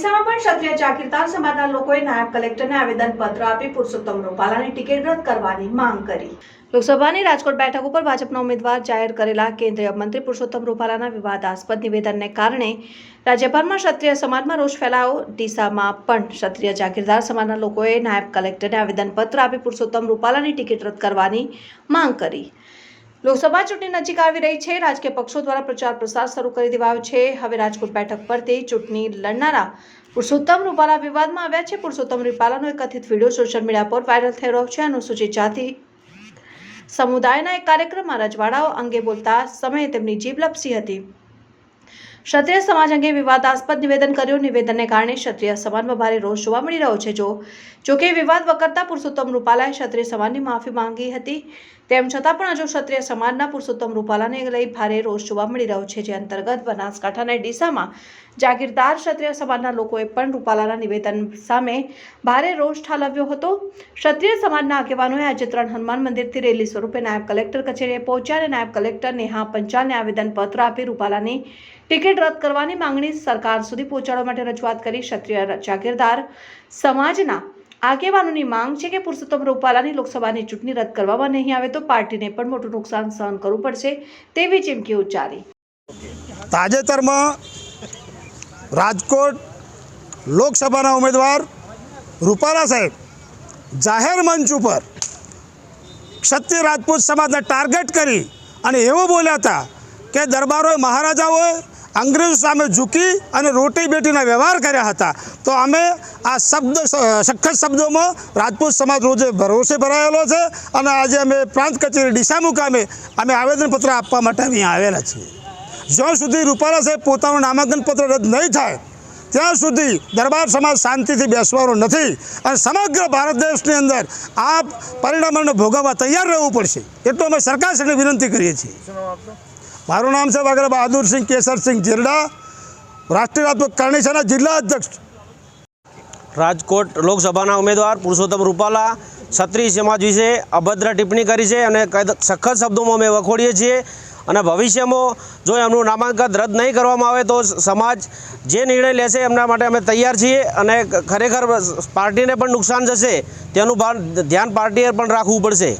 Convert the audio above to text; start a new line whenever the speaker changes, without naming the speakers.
ડીસામાં પણ ક્ષત્રિય જાગીરદાર સમાજના લોકોએ નાયબ કલેક્ટરને આવેદન પત્ર આપી પુરુષોત્તમ રૂપાલાની ટિકિટ રદ કરવાની માંગ કરી. લોકસભાની રાજકોટ બેઠક ઉપર ભાજપના ઉમેદવાર જાહેર કરેલા કેન્દ્રીય મંત્રી પુરુષોત્તમ રૂપાલાના વિવાદાસ્પદ નિવેદનને કારણે રાજ્યભરમાં ક્ષત્રિય સમાજમાં રોષ ફેલાયો. ડીસામાં પણ ક્ષત્રિય જાગીરદાર સમાજના લોકોએ નાયબ કલેક્ટરને આવેદનપત્ર આપી પુરુષોત્તમ રૂપાલાની ટિકિટ રદ કરવાની માંગ કરી. લોકસભા ચૂંટણી નજીક આવી રહી છે. રાજકીય પક્ષો દ્વારા પ્રચાર પ્રસાર શરૂ કરી દેવાયો છે. હવે રાજકોટ બેઠક પરથી ચૂંટણી લડનારા પુરુષોત્તમ રૂપાલા વિવાદમાં આવ્યા છે. પુરુષોત્તમ રૂપાલાનો એક કથિત વીડિયો સોશિયલ મીડિયા પર વાયરલ થઈ રહ્યો છે. અનુસૂચિત જાતિ સમુદાયના એક કાર્યક્રમમાં રજવાડાઓ અંગે બોલતા સમયે તેમની જીભ લપસી હતી. ક્ષત્રિય સમાજ અંગે વિવાદાસ્પદ નિવેદન કર્યું. નિવેદનને કારણે ક્ષત્રિય સમાજમાં ભારે રોષ જોવા મળી રહ્યો છે. જો જોકે વિવાદ વકરતા પુરુષોત્તમ રૂપાલાએ ક્ષત્રિય સમાજની માફી માંગી હતી. તેમ છતાં પણ હજુ ક્ષત્રિય સમાજના પુરુષોત્તમ રૂપાલાને લઈ ભારે રોષ જોવા મળી રહ્યો છે, જે અંતર્ગત બનાસકાંઠા અને ડીસામાં જાગીરદાર ક્ષત્રિય સમાજના લોકોએ પણ રૂપાલાના નિવેદન સામે ભારે રોષ ઠાલવ્યો હતો. ક્ષત્રિય સમાજના આગેવાનોએ આજે ત્રણ હનુમાન મંદિરથી રેલી સ્વરૂપે નાયબ કલેક્ટર કચેરીએ પહોંચ્યા અને નાયબ કલેક્ટર નેહા પંચાલને આવેદનપત્ર આપી રૂપાલાની ટિકિટ રદ કરવાની માંગણી સરકાર સુધી પહોંચાડવા માટે રજૂઆત કરી ક્ષત્રિય જાગીરદાર સમાજના આગેવાનોની માંગ છે કે પુરુષોત્તમ રૂપાલાની લોકસભાની ચૂંટણી રદ કરવામાં નહીં આવે તો પાર્ટીને પણ મોટું નુકસાન સહન કરવું પડશે તેવી ચીમકી ઉચ્ચારી.
તાજેતરમાં રાજકોટ લોકસભાના ઉમેદવાર રૂપાલા સાહેબ જાહેર મંચ ઉપર ક્ષત્રિય રાજપૂત સમાજને ટાર્ગેટ કરી અને એવું બોલ્યા હતા કે દરબારોએ મહારાજાઓએ અંગ્રેજો સામે ઝૂકી અને રોટી બેટીના વ્યવહાર કર્યા હતા. તો અમે આ શબ્દ સખત શબ્દોમાં રાજપૂત સમાજ રોજે ભરોસે ભરાયેલો છે અને આજે અમે પ્રાંત કચેરી ડીસા મુકામે અમે આવેદનપત્ર આપવા માટે અહીંયા આવેલા છીએ. જ્યાં સુધી રૂપાલા સાહેબ પોતાનું નામાંકન રદ નહીં થાય, ત્યાં સુધી દરબાર સમાજ શાંતિથી બેસવાનો નથી અને સમગ્ર ભારત દેશની અંદર આ પરિણામોને ભોગવવા તૈયાર રહેવું પડશે. એટલું અમે સરકારશ્રીને વિનંતી કરીએ છીએ. મારું નામ છે વગર બહાદુરસિંહ કેસરસિંહ જીરડા, રાષ્ટ્રીય રાજપૂત કરણીસરના જિલ્લા અધ્યક્ષ.
રાજકોટ લોકસભાના ઉમેદવાર પુરુષોત્તમ રૂપાલા ક્ષત્રિય સમાજ વિશે અભદ્ર ટિપ્પણી કરી છે અને સખત શબ્દોમાં અમે વખોડીએ છીએ અને ભવિષ્યમાં જો એમનું નામાંકન રદ નહીં કરવામાં આવે તો સમાજ જે નિર્ણય લેશે એમના માટે અમે તૈયાર છીએ અને ખરેખર પાર્ટીને પણ નુકસાન જશે તેનું ભાન, ધ્યાન પાર્ટીએ પણ રાખવું પડશે.